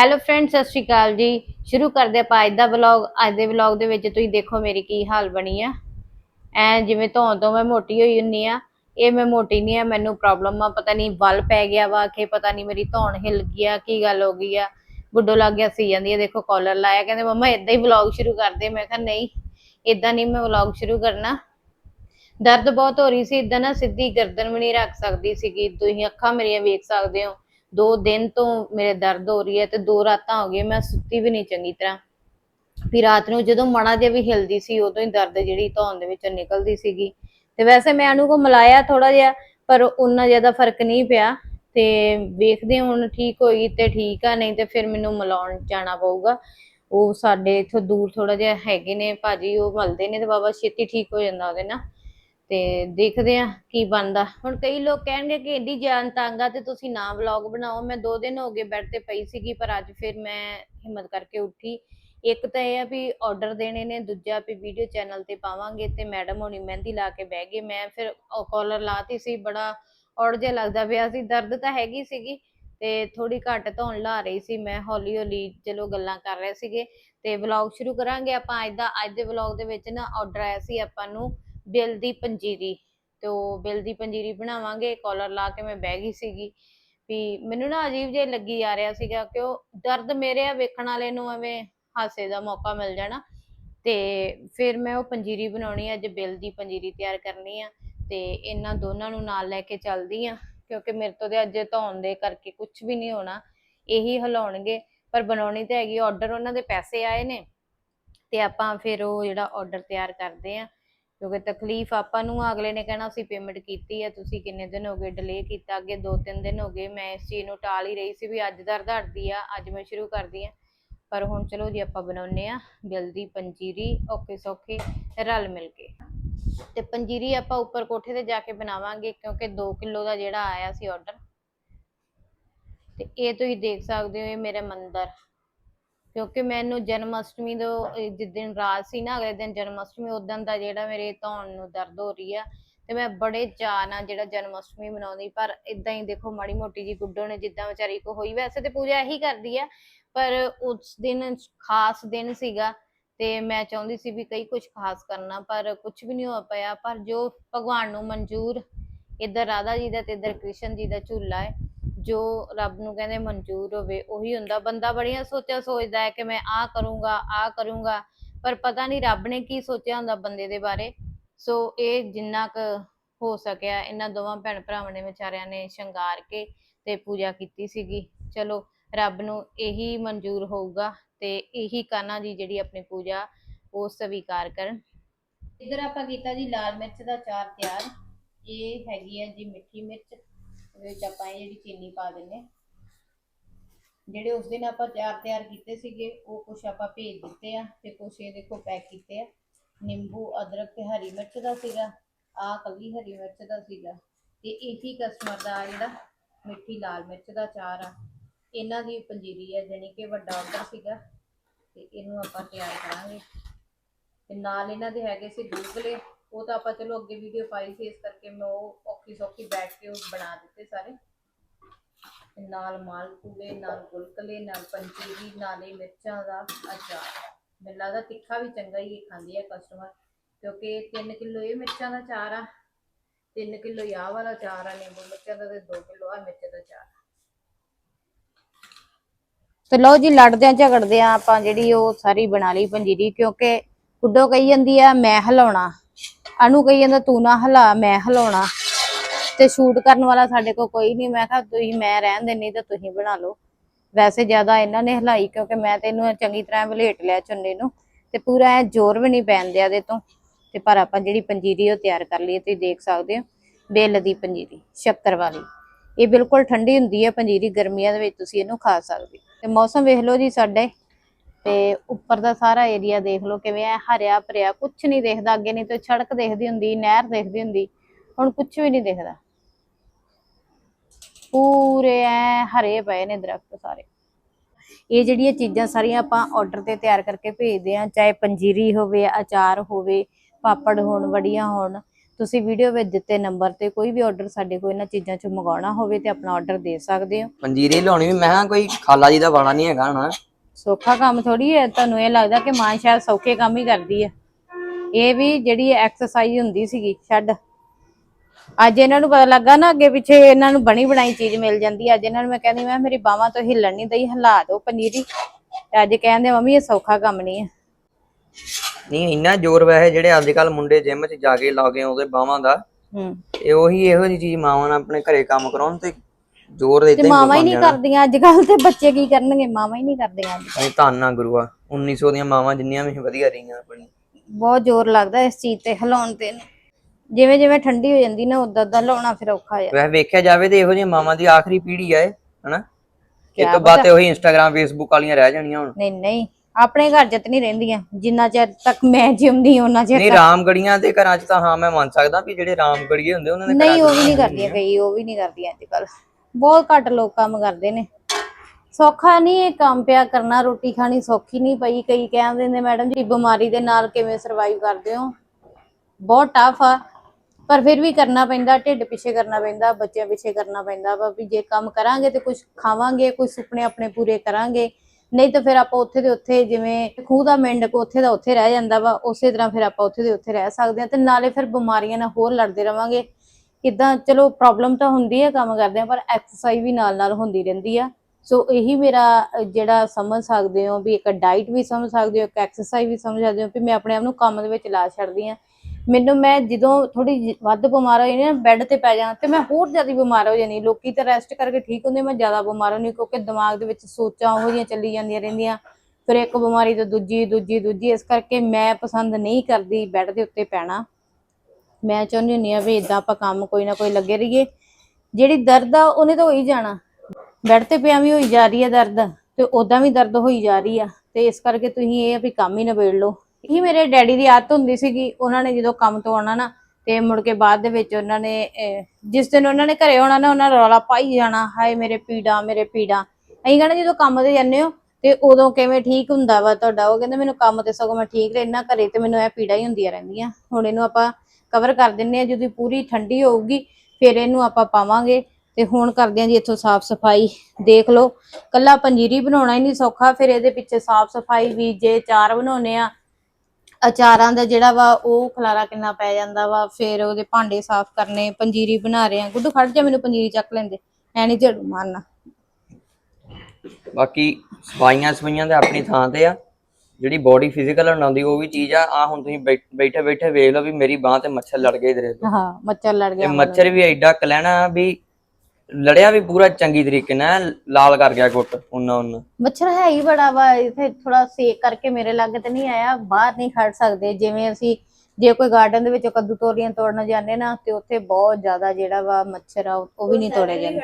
Hello friends ਸਤਿ ਸ਼੍ਰੀ ਅਕਾਲ ਜੀ। ਸ਼ੁਰੂ ਕਰਦੇ ਆਪਾਂ ਅੱਜ ਦਾ ਵਲੌਗ ਅੱਜ ਦੇ ਵਲੌਗ ਦੇ ਵਿੱਚ ਤੁਸੀਂ ਦੇਖੋ ਮੇਰੀ ਕੀ ਹਾਲ ਬਣੀ ਆ। ਐ ਜਿਵੇਂ ਧੌਣ ਤੋਂ ਮੈਂ ਮੋਟੀ ਹੋਈ ਹੁੰਨੀ ਆ। ਇਹ ਮੈਂ ਮੋਟੀ ਨਹੀਂ ਆ, ਮੈਨੂੰ ਪ੍ਰੋਬਲਮ ਆ। ਪਤਾ ਨਹੀਂ ਵੱਲ ਪੈ ਗਿਆ ਵਾ ਕਿ ਪਤਾ ਨਹੀਂ ਮੇਰੀ ਧੌਣ ਹਿਲ ਗਈ ਆ, ਕੀ ਗੱਲ ਹੋ ਗਈ ਆ। ਗੁੱਡੋ ਲੱਗ ਗਿਆ, ਸੀ ਜਾਂਦੀ ਆ, ਦੇਖੋ ਕਾਲਰ ਲਾਇਆ। ਕਹਿੰਦੇ ਮੰਮਾ ਇਦਾਂ ਹੀ ਵਲੌਗ ਸ਼ੁਰੂ ਕਰਦੇ ਮੈਂ ਕਿਹਾ ਨਹੀਂ ਇਦਾਂ ਨਹੀਂ ਮੈਂ ਵਲੌਗ ਸ਼ੁਰੂ ਕਰਨਾ। ਦਰਦ ਬਹੁਤ ਹੋ ਰਹੀ ਸੀ। ਇਦਾਂ ਨਾ ਸਿੱਧੀ ਗਰਦਨ ਵੀ ਨਹੀਂ ਰੱਖ ਸਕਦੀ ਸੀਗੀ। ਤੁਸੀਂ ਅੱਖਾਂ ਮੇਰੀਆਂ ਵੇਖ ਸਕਦੇ ਹੋ। ਦੋ ਦਿਨ ਤੋਂ ਮੇਰੇ ਦਰਦ ਹੋ ਰਹੀ ਹੈ ਤੇ ਦੋ ਰਾਤਾਂ ਹੋ ਗਈਆਂ, ਮੈਂ ਸੁੱਤੀ ਵੀ ਨਹੀਂ ਚੰਗੀ ਤਰ੍ਹਾਂ। ਵੀ ਰਾਤ ਨੂੰ ਜਦੋਂ ਮਾੜਾ ਜਿਹਾ ਵੀ ਹਿਲਦੀ ਸੀ, ਉਦੋਂ ਹੀ ਦਰਦ ਜਿਹੜੀ ਧੌਣ ਦੇ ਵਿੱਚੋਂ ਨਿਕਲਦੀ ਸੀਗੀ। ਤੇ ਵੈਸੇ ਮੈਂ ਉਹਨੂੰ ਕੋ ਮਿਲਾਇਆ ਥੋੜਾ ਜਿਹਾ, ਪਰ ਉਨਾ ਜ਼ਿਆਦਾ ਫ਼ਰਕ ਨਹੀਂ ਪਿਆ। ਤੇ ਵੇਖਦੇ ਹੁਣ ਠੀਕ ਹੋਈ ਤੇ ਠੀਕ ਆ, ਨਹੀਂ ਤੇ ਫਿਰ ਮੈਨੂੰ ਮਿਲਾਉਣ ਜਾਣਾ ਪਊਗਾ। ਉਹ ਸਾਡੇ ਇੱਥੋਂ ਦੂਰ ਥੋੜਾ ਜਿਹਾ ਹੈਗੇ ਨੇ, ਭਾਜੀ ਉਹ ਮਲਦੇ ਨੇ ਤੇ ਬਾਬਾ ਛੇਤੀ ਠੀਕ ਹੋ ਜਾਂਦਾ ਉਹਦੇ ਨਾਲ। ਤੇ ਦੇਖਦੇ ਆ ਕੀ ਬਣਦਾ। ਹੁਣ ਕਈ ਲੋਕ ਕਹਿਣਗੇ ਕਿ ਏਡੀ ਜਾਨ ਤੰਗ ਤੇ ਤੁਸੀਂ ਨਾ ਵਲੌਗ ਬਣਾਓ। ਮੈਂ ਦੋ ਦਿਨ ਹੋ ਗਏ ਬੈੱਡ ਤੇ ਪਈ ਸੀਗੀ, ਪਰ ਅੱਜ ਫਿਰ ਮੈਂ ਹਿੰਮਤ ਕਰਕੇ ਉੱਠੀ। ਇੱਕ ਤਾਂ ਇਹ ਆ ਵੀ ਆਰਡਰ ਦੇਣੇ ਨੇ, ਦੂਜਾ ਵੀ ਵੀਡੀਓ ਚੈਨਲ ਤੇ ਪਾਵਾਂਗੇ ਤੇ ਮੈਡਮ ਹੋਣੀ ਮਹਿੰਦੀ ਲਾ ਕੇ ਬਹਿ ਗਏ। ਮੈਂ ਫਿਰ ਕਾਲਰ ਲਾਤੀ ਸੀ, ਬੜਾ ਔੜ ਜਿਹਾ ਲੱਗਦਾ ਪਿਆ ਸੀ, ਦਰਦ ਤਾਂ ਹੈਗੀ ਸੀਗੀ ਤੇ ਥੋੜੀ ਘੱਟ ਧੌਣ ਲਾ ਰਹੀ ਸੀ ਮੈਂ, ਹੌਲੀ ਹੌਲੀ ਚਲੋ ਗੱਲਾਂ ਕਰ ਰਹੇ ਸੀਗੇ ਤੇ ਵਲੌਗ ਸ਼ੁਰੂ ਕਰਾਂਗੇ। ਆਪਾਂ ਅੱਜ ਦਾ, ਅੱਜ ਦੇ ਵਲੌਗ ਦੇ ਵਿੱਚ ਨਾ ਆਰਡਰ ਆਇਆ ਸੀ ਆਪਾਂ ਨੂੰ ਬਿੱਲ ਦੀ ਪੰਜੀਰੀ ਤੇ ਉਹ ਬਿੱਲ ਦੀ ਪੰਜੀਰੀ ਬਣਾਵਾਂਗੇ ਕਾਲਰ ਲਾ ਕੇ ਮੈਂ ਬਹਿ ਗਈ ਸੀਗੀ ਵੀ ਮੈਨੂੰ ਨਾ ਅਜੀਬ ਜਿਹਾ ਲੱਗੀ ਆ ਰਿਹਾ ਸੀਗਾ ਕਿ ਉਹ ਦਰਦ ਮੇਰੇ ਆ ਵੇਖਣ ਵਾਲੇ ਨੂੰ ਐਵੇਂ ਹਾਸੇ ਦਾ ਮੌਕਾ ਮਿਲ ਜਾਣਾ ਤੇ ਫਿਰ ਮੈਂ ਉਹ ਪੰਜੀਰੀ ਬਣਾਉਣੀ ਅੱਜ ਬਿੱਲ ਦੀ ਪੰਜੀਰੀ ਤਿਆਰ ਕਰਨੀ ਆ ਤੇ ਇਹਨਾਂ ਦੋਨਾਂ ਨੂੰ ਨਾਲ ਲੈ ਕੇ ਚੱਲਦੀ ਆ ਕਿਉਂਕਿ ਮੇਰੇ ਤੋਂ ਤੇ ਅੱਜ ਧੌਣ ਦੇ ਕਰਕੇ ਕੁਝ ਵੀ ਨਹੀਂ ਹੋਣਾ, ਇਹੀ ਹਿਲਾਉਣਗੇ, ਪਰ ਬਣਾਉਣੀ ਤੇ ਹੈਗੀ ਆਰਡਰ ਉਹਨਾਂ ਦੇ ਪੈਸੇ ਆਏ ਨੇ ਤੇ ਆਪਾਂ ਫਿਰ ਉਹ ਜਿਹੜਾ ਆਰਡਰ ਤਿਆਰ ਕਰਦੇ ਆ ਕਿਉਂਕਿ ਤਕਲੀਫ ਆਪਾਂ ਨੂੰ ਆ, ਅਗਲੇ ਨੇ ਕਹਿਣਾ ਅਸੀਂ ਪੇਮੈਂਟ ਕੀਤੀ ਹੈ ਤੁਸੀਂ ਕਿੰਨੇ ਦਿਨ ਹੋ ਗਏ ਡਿਲੇ ਕੀਤਾ ਅੱਗੇ 2-3 ਦਿਨ ਹੋ ਗਏ ਮੈਂ ਇਸ ਚੀਜ਼ ਨੂੰ ਟਾਲ ਹੀ ਰਹੀ ਸੀ ਵੀ ਅੱਜ ਦਰਦ ਹਟਦੀ ਆ ਅੱਜ ਮੈਂ ਸ਼ੁਰੂ ਕਰਦੀ ਆ। ਪਰ ਹੁਣ ਚਲੋ ਜੀ ਆਪਾਂ ਬਣਾਉਨੇ ਆ ਜਲਦੀ ਪੰਜੀਰੀ ਔਖੇ ਸੌਖੇ ਰਲ ਮਿਲ ਕੇ। ਤੇ ਪੰਜੀਰੀ ਆਪਾਂ ਉੱਪਰ ਕੋਠੇ ਤੇ ਜਾ ਕੇ ਬਣਾਵਾਂਗੇ ਕਿਉਂਕਿ 2 ਕਿਲੋ ਦਾ ਜਿਹੜਾ ਆਇਆ ਸੀ ਆਰਡਰ ਤੇ ਇਹ ਤੁਸੀਂ ਦੇਖ ਸਕਦੇ ਹੋ ਇਹ ਮੇਰੇ ਮੰਦਰ। ਕਿਉਂਕਿ ਮੈਨੂੰ ਜਨਮ ਅਸ਼ਟਮੀ ਤੋਂ ਅਹ ਜਿਸ ਦਿਨ ਰਾਤ ਸੀ ਨਾ, ਅਗਲੇ ਦਿਨ ਜਨਮ ਅਸ਼ਟਮੀ ਉਦੋਂ ਦਾ ਜਿਹੜਾ ਮੇਰੇ ਧੌਣ ਨੂੰ ਦਰਦ ਹੋ ਰਹੀ ਆ, ਤੇ ਮੈਂ ਬੜੇ ਚਾਅ ਨਾਲ ਜਿਹੜਾ ਜਨਮ ਅਸ਼ਟਮੀ ਮਨਾਉਂਦੀ, ਪਰ ਇਦਾਂ ਹੀ ਦੇਖੋ ਮਾੜੀ ਮੋਟੀ ਜੀ ਗੁੱਡੋ ਨੇ ਜਿੱਦਾਂ ਵਿਚਾਰੀ ਕੋ ਹੋਈ, ਵੈਸੇ ਤੇ ਪੂਜਾ ਇਹੀ ਕਰਦੀ ਆ, ਪਰ ਉਸ ਦਿਨ ਖਾਸ ਦਿਨ ਸੀਗਾ, ਤੇ ਮੈਂ ਚਾਹੁੰਦੀ ਸੀ ਵੀ ਕਈ ਕੁਝ ਖਾਸ ਕਰਨਾ, ਪਰ ਕੁਝ ਵੀ ਨਹੀਂ ਹੋ ਪਾਇਆ ਪਰ ਜੋ ਭਗਵਾਨ ਨੂੰ ਮਨਜ਼ੂਰ, ਇੱਧਰ ਰਾਧਾ ਜੀ ਦਾ ਤੇ ਇੱਧਰ ਕ੍ਰਿਸ਼ਨ ਜੀ ਦਾ ਝੂਲਾ ਹੈ ਜੋ ਰੱਬ ਨੂੰ ਕਹਿੰਦੇ ਮਨਜ਼ੂਰ ਹੋਵੇ, ਉਹੀ ਹੁੰਦਾ। ਬੰਦਾ ਬੜੀਆਂ ਸੋਚਾਂ ਸੋਚਦਾ ਹੈ ਕਿ ਮੈਂ ਆਹ ਕਰੂੰਗਾ ਆਹ ਕਰੂੰਗਾ, ਪਰ ਪਤਾ ਨਹੀਂ ਰੱਬ ਨੇ ਕੀ ਸੋਚਿਆ ਹੁੰਦਾ ਬੰਦੇ ਦੇ ਬਾਰੇ। ਸੋ ਇਹ ਜਿੰਨਾ ਕੁ ਹੋ ਸਕਿਆ, ਇਹਨਾਂ ਦੋਵਾਂ ਭੈਣ ਭਰਾਵਾਂ ਨੇ ਵਿਚਾਰਿਆਂ ਨੇ ਸ਼ਿੰਗਾਰ ਕੇ ਤੇ ਪੂਜਾ ਕੀਤੀ ਸੀਗੀ। ਚਲੋ, ਰੱਬ ਨੂੰ ਇਹੀ ਮਨਜ਼ੂਰ ਹੋਊਗਾ ਤੇ ਇਹੀ ਕਰਨਾ ਜੀ ਜਿਹੜੀ ਆਪਣੀ ਪੂਜਾ, ਉਹ ਸਵੀਕਾਰ ਕਰਨ। ਇੱਧਰ ਆਪਾਂ ਕੀਤਾ ਜੀ ਲਾਲ ਮਿਰਚ ਦਾ ਚਾਰ ਤਿਆਰ। ਇਹ ਹੈਗੀ ਹੈ ਜੀ ਮਿੱਠੀ ਮਿਰਚ। ਵਿੱਚ ਆਪਾਂ ਇਹ ਜਿਹੜੀ ਚੀਨੀ ਪਾ ਦਿੰਨੇ ਜਿਹੜੇ ਉਸ ਦਿਨ ਆਪਾਂ ਚਾਰ ਤਿਆਰ ਕੀਤੇ ਸੀਗੇ, ਉਹ ਕੁਛ ਆਪਾਂ ਭੇਜ ਦਿੱਤੇ ਆ ਤੇ ਕੁਛ ਇਹ ਦੇਖੋ ਪੈਕ ਕੀਤੇ ਆ। ਨਿੰਬੂ, ਅਦਰਕ ਤੇ ਹਰੀ ਮਿਰਚ ਦਾ ਸੀਗਾ ਆ ਕਲੀ ਹਰੀ ਮਿਰਚ ਦਾ ਸੀਗਾ। ਤੇ ਇਹੀ ਕਸਟਮਰ ਦਾ ਜਿਹੜਾ ਮਿੱਠੀ ਲਾਲ ਮਿਰਚ ਦਾ ਚਾਰ ਆ, ਇਹਨਾਂ ਦੀ ਪੰਜੀਰੀ ਹੈ ਜਾਣੀ ਕਿ ਵੱਡਾ ਆਰਡਰ ਸੀਗਾ। ਤੇ ਇਹਨੂੰ ਆਪਾਂ ਤਿਆਰ ਕਰਾਂਗੇ। ਤੇ ਨਾਲ ਇਹਨਾਂ ਦੇ ਹੈਗੇ ਸੀ ਗੁਲਗੁਲੇ। ਉਹ ਤਾਂ ਆਪਾਂ ਚਲੋ ਅੱਗੇ ਵੀਡੀਓ ਪਾਈ ਸੀ, ਇਸ ਕਰਕੇ ਮੈਂ ਉਹ ਔਖੀ ਸੌਖੀ ਬੈਠ ਕੇ ਉਹ ਬਣਾ ਦਿੱਤੇ ਸਾਰੇ। ਨਾਲ ਮਾਲਪੂੜੇ, ਨਾਲ ਗੁਲਗੁਲੇ ਨਾਲ ਪੰਜੀਰੀ, ਨਾਲੇ ਮਿਰਚਾਂ ਦਾ ਅਚਾਰ। ਮੈਨੂੰ ਲੱਗਦਾ ਤਿੱਖਾ ਵੀ ਚੰਗਾ ਹੀ ਖਾਂਦੇ ਆ ਕਸਟਮਰ ਕਿਉਂਕਿ 3 ਕਿਲੋ ਇਹ ਮਿਰਚਾਂ ਦਾ ਚਾਰ ਆ। 3 ਕਿਲੋ ਆਹ ਵਾਲਾ ਚਾਰ ਆ, ਨਿੰਬੂ ਮਿਰਚਾਂ ਦਾ ਤੇ 2 ਕਿਲੋ ਆ ਮਿਰਚ ਦਾ ਚਾਰ ਤੇ ਲਓ ਜੀ ਲੜਦੇ ਆ ਝਗੜਦੇ ਆ ਆਪਾਂ ਜਿਹੜੀ ਉਹ ਸਾਰੀ ਬਣਾ ਲਈ ਪੰਜੀਰੀ, ਕਿਉਂਕਿ ਗੁੱਡੋ ਕਹੀ ਜਾਂਦੀ ਆ, ਮੈਂ ਹਲਾਉਣਾ। ਅਨੂ ਕਹੀ ਜਾਂਦਾ, ਤੂੰ ਨਾ ਹਿਲਾ, ਮੈਂ ਹਿਲਾਉਣਾ। ਤੇ ਸ਼ੂਟ ਕਰਨ ਵਾਲਾ ਸਾਡੇ ਕੋਲ ਕੋਈ ਨਹੀਂ। ਮੈਂ ਕਿਹਾ, ਤੁਸੀਂ ਮੈਂ ਰਹਿਣ ਦੇਣੀ ਤਾਂ ਤੁਸੀਂ ਬਣਾ ਲਓ। ਵੈਸੇ ਜ਼ਿਆਦਾ ਇਹਨਾਂ ਨੇ ਹਿਲਾਈ, ਕਿਉਂਕਿ ਮੈਂ ਤੇ ਇਹਨੂੰ ਚੰਗੀ ਤਰ੍ਹਾਂ ਵਲੇਟ ਲਿਆ ਚੁੰਨੇ ਨੂੰ ਤੇ ਪੂਰਾ ਐ ਜ਼ੋਰ ਵੀ ਨਹੀਂ ਪੈਣ ਦਿਆ ਇਹਦੇ ਤੋਂ। ਤੇ ਪਰ ਆਪਾਂ ਜਿਹੜੀ ਪੰਜੀਰੀ ਉਹ ਤਿਆਰ ਕਰ ਲਈ ਤੁਸੀਂ ਦੇਖ ਸਕਦੇ ਹੋ, ਬੇਲ ਦੀ ਪੰਜੀਰੀ, ਸ਼ੱਕਰ ਵਾਲੀ। ਇਹ ਬਿਲਕੁਲ ਠੰਡੀ ਹੁੰਦੀ ਹੈ ਪੰਜੀਰੀ, ਗਰਮੀਆਂ ਦੇ ਵਿੱਚ ਤੁਸੀਂ ਇਹਨੂੰ ਖਾ ਸਕਦੇ ਹੋ। ਤੇ ਮੌਸਮ ਵੇਖ ਲਓ ਜੀ ਸਾਡੇ। ਤੇ ਉੱਪਰ ਦਾ ਸਾਰਾ ਏਰੀਆ ਦੇਖ ਲਓ ਕਿਵੇਂ ਐ ਹਰਿਆ ਭਰਿਆ ਕੁਝ ਨਹੀਂ ਦਿਖਦਾ, ਅੱਗੇ ਨਹੀਂ ਤੇ ਸੜਕ ਦਿਖਦੀ ਹੁੰਦੀ, ਨਹਿਰ ਦਿਖਦੀ ਹੁੰਦੀ, ਹੁਣ ਕੁਝ ਵੀ ਨਹੀਂ ਦਿਖਦਾ। ਪੂਰੇ ਐ ਹਰੇ ਪਏ ਨੇ ਦਰਖਤ ਸਾਰੇ। ਇਹ ਜਿਹੜੀਆਂ ਚੀਜ਼ਾਂ ਸਾਰੀਆਂ ਆਪਾਂ ਆਰਡਰ ਤੇ ਤਿਆਰ ਕਰਕੇ ਭੇਜਦੇ ਆ ਚਾਹੇ ਪੰਜੀਰੀ ਹੋਵੇ, ਅਚਾਰ ਹੋਵੇ, ਪਾਪੜ ਹੋਣ, ਵੜੀਆਂ ਹੋਣ, ਤੁਸੀਂ ਵੀਡੀਓ ਵਿੱਚ ਦਿੱਤੇ ਨੰਬਰ ਤੇ ਕੋਈ ਵੀ ਆਰਡਰ ਸਾਡੇ ਕੋਲ ਇਹਨਾਂ ਚੀਜ਼ਾਂ ਚੋਂ ਮੰਗਾਉਣਾ ਹੋਵੇ ਤੇ ਆਪਣਾ ਆਰਡਰ ਦੇ ਸਕਦੇ ਹੋ। ਪੰਜੀਰੀ ਲਾਉਣੀ ਵੀ, ਮੈਂ ਕਿਹਾ ਕੋਈ ਖਾਲਾ ਜੀ ਦਾ ਵਾਲਾ ਨਹੀਂ ਹੈਗਾ ਨਾ ਸੌਖਾ ਕੰਮ ਥੋੜੀ ਹੈ ਤੁਹਾਨੂੰ ਇਹ ਲੱਗਦਾ ਕਿ ਮਾਂ ਸ਼ਾਇਦ ਸੌਖੇ ਕੰਮ ਹੀ ਕਰਦੀ ਹੈ। ਇਹ ਵੀ ਜਿਹੜੀ ਐਕਸਰਸਾਈਜ਼ ਹੁੰਦੀ ਸੀਗੀ ਛੱਡ। ਅੱਜ ਇਹਨਾਂ ਨੂੰ ਪਤਾ ਲੱਗਾ ਨਾ ਅੱਗੇ ਪਿੱਛੇ ਇਹਨਾਂ ਨੂੰ ਬਣੀ ਬਣਾਈ ਚੀਜ਼ ਮਿਲ ਜਾਂਦੀ ਅੱਜ ਇਹਨਾਂ ਨੂੰ ਮੈਂ ਕਹਿੰਦੀ ਮੈਂ ਮੇਰੀ ਬਾਹਾਂ ਤੋਂ ਹਿੱਲਣ ਨਹੀਂ ਦਈ ਹਿਲਾ ਦਿਓ ਪਨੀਰੀ। ਤੇ ਅੱਜ ਕਹਿੰਦੇ ਮੰਮੀ ਇਹ ਸੌਖਾ ਕੰਮ ਨਹੀਂ ਹੈ। ਨਹੀਂ ਇੰਨਾ ਜ਼ੋਰ ਵੈਸੇ ਜਿਹੜੇ ਅੱਜ ਕੱਲ ਮੁੰਡੇ ਜਿਮ 'ਚ ਜਾ ਕੇ ਲਾ ਕੇ ਆਉਂਦੇ ਬਾਹਾਂ ਦਾ ਹੂੰ। ਇਹ ਉਹੀ ਇਹੋ ਜਿਹੀ ਚੀਜ਼ ਮਾਵਾਂ ਨਾਲ ਆਪਣੇ ਘਰੇ ਕੰਮ ਕਰਾਉਣ ਤੇ ਜ਼ੋਰ ਦੇ ਤੇ ਮਾਵਾਂ ਹੀ ਨਹੀਂ ਕਰਦੀਆਂ ਅੱਜ ਕੱਲ ਤੇ ਬੱਚੇ ਕੀ ਕਰਨਗੇ? ਮਾਵਾਂ ਹੀ ਨਹੀਂ ਕਰਦੀਆਂ ਅੱਜ ਅਸੀਂ ਧੰਨ ਨਾ ਗੁਰੂਆ 1900 ਦੀਆਂ ਮਾਵਾਂ ਜਿੰਨੀਆਂ ਵੀ ਵਧੀਆ ਰਹੀਆਂ ਆਪਣੀ ਬਹੁਤ ਜ਼ੋਰ ਲੱਗਦਾ ਇਸ ਚੀਜ਼ ਤੇ ਹਿਲਾਉਣ ਤੇ। ਜਿਵੇਂ ਜਿਵੇਂ ਠੰਡੀ ਹੋ ਜਾਂਦੀ ਨਾ ਉਦਾਂ ਉਦਾਂ ਹਿਲਾਉਣਾ ਫਿਰ ਔਖਾ ਆ ਵੈਸੇ ਵੇਖਿਆ ਜਾਵੇ ਤੇ ਇਹੋ ਜਿਹੀਆਂ ਮਾਵਾਂ ਦੀ ਆਖਰੀ ਪੀੜ੍ਹੀ ਆ ਇਹ ਹਨਾ? ਇਹ ਤੋਂ ਬਾਅਦ ਤੇ ਉਹੀ ਇੰਸਟਾਗ੍ਰam ਫੇਸਬੁੱਕ ਵਾਲੀਆਂ ਰਹਿ ਜਾਣੀਆਂ ਹੁਣ। ਨਹੀਂ ਨਹੀਂ। ਆਪਣੇ ਘਰ ਜਤ ਨਹੀਂ ਰਹਿੰਦੀਆਂ। ਜਿੰਨਾ ਚਿਰ ਤੱਕ ਮੈਂ ਜਿਉਂਦੀ ਉਹਨਾਂ ਚਿਰ ਨਹੀਂ ਰਾਮਗੜੀਆਂ ਦੇ ਘਰਾਂ 'ਚ ਤਾਂ ਹਾਂ ਮੈਂ ਮੰਨ ਸਕਦਾ ਵੀ ਜਿਹੜੇ ਰਾਮਗੜੀਏ ਹੁੰਦੇ ਉਹਨਾਂ ਦੇ ਘਰਾਂ ਨਹੀਂ ਉਹ ਵੀ ਨਹੀਂ ਕਰਦੀਆਂ ਕਈ ਉਹ ਵੀ ਨਹੀਂ ਕਰਦੀਆਂ ਅੱਜ ਕੱਲ ਬਹੁਤ ਘੱਟ ਲੋਕ ਕੰਮ ਕਰਦੇ ਨੇ। ਸੌਖਾ ਨਹੀਂ ਇਹ ਕੰਮ ਪਿਆ ਕਰਨਾ, ਰੋਟੀ ਖਾਣੀ ਸੌਖੀ ਨਹੀਂ ਪਈ। ਕਈ ਕਹਿੰਦੇ ਨੇ ਮੈਡਮ ਜੀ, ਬਿਮਾਰੀ ਦੇ ਨਾਲ ਕਿਵੇਂ ਸਰਵਾਈਵ ਕਰਦੇ ਹੋ? ਬਹੁਤ ਟਫ ਆ। ਪਰ ਫਿਰ ਵੀ ਕਰਨਾ ਪੈਂਦਾ, ਢਿੱਡ ਪਿੱਛੇ ਕਰਨਾ ਪੈਂਦਾ, ਬੱਚਿਆਂ ਪਿੱਛੇ ਕਰਨਾ ਪੈਂਦਾ ਵਾ ਵੀ ਜੇ ਕੰਮ ਕਰਾਂਗੇ ਤੇ ਕੁਝ ਖਾਵਾਂਗੇ ਕੁਝ ਸੁਪਨੇ ਆਪਣੇ ਪੂਰੇ ਕਰਾਂਗੇ। ਨਹੀਂ ਤਾਂ ਫਿਰ ਆਪਾਂ ਉੱਥੇ ਦੇ ਉੱਥੇ ਜਿਵੇਂ ਖੂਹ ਦਾ ਮਿੰਡ ਉੱਥੇ ਦਾ ਉੱਥੇ ਰਹਿ ਜਾਂਦਾ ਵਾ, ਉਸੇ ਤਰ੍ਹਾਂ ਫਿਰ ਆਪਾਂ ਉੱਥੇ ਦੇ ਉੱਥੇ ਰਹਿ ਸਕਦੇ ਹਾਂ ਤੇ ਨਾਲੇ ਫਿਰ ਬਿਮਾਰੀਆਂ ਨਾਲ ਹੋਰ ਲੜਦੇ ਰਵਾਂਗੇ। ਇਦਾਂ ਚਲੋ ਪ੍ਰੋਬਲਮ ਤਾਂ ਹੁੰਦੀ ਹੈ, ਕੰਮ ਕਰਦੇ ਆ ਪਰ ਐਕਸਰਸਾਈਜ਼ ਵੀ ਨਾਲ ਨਾਲ ਹੁੰਦੀ ਰਹਿੰਦੀ ਆ। ਸੋ ਇਹੀ ਮੇਰਾ ਜਿਹੜਾ ਸਮਝ ਸਕਦੇ ਹੋ ਵੀ ਇੱਕ ਡਾਈਟ ਵੀ ਸਮਝ ਸਕਦੇ ਹੋ, ਇੱਕ ਐਕਸਰਸਾਈਜ਼ ਵੀ ਸਮਝ ਸਕਦੇ ਹੋ ਵੀ ਮੈਂ ਆਪਣੇ ਆਪ ਨੂੰ ਕੰਮ ਦੇ ਵਿੱਚ ਲਾ ਛੱਡਦੀ ਆ ਮੈਨੂੰ ਮੈਂ ਜਦੋਂ ਥੋੜੀ ਵੱਧ ਬਿਮਾਰ ਹੋ ਹੋਈ ਨਾ ਬੈੱਡ ਤੇ ਪੈ ਜਾਣਾ ਤੇ ਮੈਂ ਹੋਰ ਜ਼ਿਆਦਾ ਬਿਮਾਰ ਹੋ ਜਾਂਦੀ ਲੋਕੀ ਤਾਂ ਰੈਸਟ ਕਰਕੇ ਠੀਕ ਹੁੰਦੇ, ਮੈਂ ਜ਼ਿਆਦਾ ਬਿਮਾਰ ਹੋਣੀ ਕਿਉਂਕਿ ਦਿਮਾਗ ਦੇ ਵਿੱਚ ਸੋਚਾਂ ਉਹੋ ਜਿਹੀਆਂ ਚੱਲੀ ਜਾਂਦੀਆਂ ਰਹਿੰਦੀਆਂ। ਫਿਰ ਇੱਕ ਬਿਮਾਰੀ ਤੋਂ ਦੂਜੀ ਦੂਜੀ ਦੂਜੀ, ਇਸ ਕਰਕੇ ਮੈਂ ਪਸੰਦ ਨਹੀਂ ਕਰਦੀ ਬੈੱਡ ਦੇ ਉੱਤੇ ਪੈਣਾ। ਮੈਂ ਚਾਹੁੰਦੀ ਹੁੰਦੀ ਆ ਵੀ ਇਦਾਂ ਆਪਾਂ ਕੰਮ ਕੋਈ ਨਾ ਕੋਈ ਲੱਗੇ ਰਹੀਏ। ਜਿਹੜੀ ਦਰਦ ਆ, ਉਹਨੇ ਤਾਂ ਹੋਈ ਜਾਣਾ। ਬੈੱਡ ਤੇ ਪਿਆ ਵੀ ਹੋਈ ਜਾ ਰਹੀ ਆ ਦਰਦ ਤੇ ਉਦਾਂ ਵੀ ਦਰਦ ਹੋਈ ਜਾ ਰਹੀ ਆ ਤੇ ਇਸ ਕਰਕੇ ਤੁਸੀਂ ਇਹ ਆ ਵੀ ਕੰਮ ਹੀ ਨਿਬੇੜ ਲਓ। ਇਹ ਮੇਰੇ ਡੈਡੀ ਦੀ ਆਦਤ ਹੁੰਦੀ ਸੀਗੀ, ਉਹਨਾਂ ਨੇ ਜਦੋਂ ਕੰਮ ਤੋਂ ਆਉਣਾ ਨਾ ਤੇ ਮੁੜ ਕੇ ਬਾਅਦ ਦੇ ਵਿੱਚ ਉਹਨਾਂ ਨੇ ਜਿਸ ਦਿਨ ਉਹਨਾਂ ਨੇ ਘਰੇ ਆਉਣਾ ਨਾ, ਉਹਨਾਂ ਰੌਲਾ ਪਾਈ ਜਾਣਾ, ਹਾਏ ਮੇਰੇ ਪੀੜਾ ਮੇਰੇ ਪੀੜਾ। ਅਸੀਂ ਕਹਿੰਦੇ ਜਦੋਂ ਕੰਮ ਤੇ ਜਾਂਦੇ ਹੋ ਤੇ ਉਦੋਂ ਕਿਵੇਂ ਠੀਕ ਹੁੰਦਾ ਵਾ ਤੁਹਾਡਾ? ਉਹ ਕਹਿੰਦੇ ਮੈਨੂੰ ਕੰਮ ਤੇ ਸਗੋਂ ਮੈਂ ਠੀਕ ਰਹਿਣਾ ਘਰੇ ਤੇ ਮੈਨੂੰ ਇਹ ਪੀੜਾ ਹੀ ਹੁੰਦੀਆਂ ਰਹਿੰਦੀਆਂ। ਹੁਣ ਇਹਨੂੰ ਆਪਾਂ ਕਵਰ ਕਰ ਦਿੰਨੇ ਆ ਜਦੋਂ ਪੂਰੀ ਠੰਡੀ ਹੋਊਗੀ, ਫਿਰ ਇਹਨੂੰ ਆਪਾਂ ਪਾਵਾਂਗੇ। ਤੇ ਹੁਣ ਕਰਦੇ ਆ ਜੀ ਇੱਥੋਂ ਸਾਫ਼ ਸਫ਼ਾਈ, ਦੇਖ ਲਓ। ਕੱਲਾ ਪੰਜੀਰੀ ਬਣਾਉਣਾ ਹੀ ਨਹੀਂ ਸੌਖਾ, ਫਿਰ ਇਹਦੇ ਪਿੱਛੇ ਸਾਫ਼ ਸਫ਼ਾਈ ਵੀ ਜੇ ਚਾਰ ਬਣਾਉਨੇ ਆ ਅਚਾਰਾਂ ਦਾ ਜਿਹੜਾ ਵਾ, ਉਹ ਖਲਾਰਾ ਕਿੰਨਾ ਪੈ ਜਾਂਦਾ ਵਾ, ਫਿਰ ਉਹਦੇ ਭਾਂਡੇ ਸਾਫ਼ ਕਰਨੇ, ਪੰਜੀਰੀ ਬਣਾ ਰਹੇ ਆ ਗੁੱਡ, ਖੜ ਜਾ ਮੈਨੂੰ ਪੰਜੀਰੀ ਚੱਕ ਲੈਂਦੇ ਐ ਨਹੀਂ ਝੜੂ ਮਾਰਨਾ। ਬਾਕੀ ਸਫਾਈਆਂ ਸਫਾਈਆਂ ਤੇ ਆਪਣੀ ਥਾਂ ਤੇ ਆ। ਜਿਹੜੀ ਬੋਡੀ ਫਿਜ਼ੀਕਲ ਬਣਾਉਂਦੀ ਉਹ ਵੀ ਚੀਜ਼ ਆ। ਆ ਹੁਣ ਤੁਸੀਂ ਬੈਠੇ ਬੈਠੇ ਵੇਖ ਲਓ ਵੀ ਮੇਰੀ ਬਾਹ ਤੇ ਮੱਛਰ ਲੜ ਗਏ ਇਧਰੇ ਤੋਂ। ਹਾਂ ਮੱਛਰ ਲੜ ਗਿਆ ਮੱਛਰ ਵੀ ਐਡਾ ਕਲੈਣਾ ਵੀ ਲੜਿਆ ਵੀ ਪੂਰਾ ਚੰਗੀ ਤਰੀਕੇ ਨਾਲ ਲਾਲ ਕਰ ਗਿਆ ਗੁੱਟ ਉਹਨਾਂ ਉਹਨਾਂ ਮੱਛਰ ਹੈ ਹੀ ਬੜਾ ਵਾ ਇੱਥੇ ਥੋੜਾ ਸੇਕ ਕਰਕੇ ਮੇਰੇ ਲਾਗੇ ਤੇ ਨਹੀਂ ਆਇਆ ਬਾਹਰ ਨਹੀਂ ਖੜ ਸਕਦੇ। ਜਿਵੇਂ ਅਸੀਂ ਜੇ ਕੋਈ ਗਾਰਡਨ ਦੇ ਵਿੱਚ ਕੱਦੂ ਤੋਰੀਆਂ ਤੋੜਨ ਜਾਂਦੇ ਨਾ ਤੇ ਉੱਥੇ ਬਹੁਤ ਜ਼ਿਆਦਾ ਜਿਹੜਾ ਵਾ ਮੱਛਰ ਆ ਉਹ ਉਹ ਵੀ ਨਹੀਂ ਤੋੜੇ ਜਾਂਦੇ।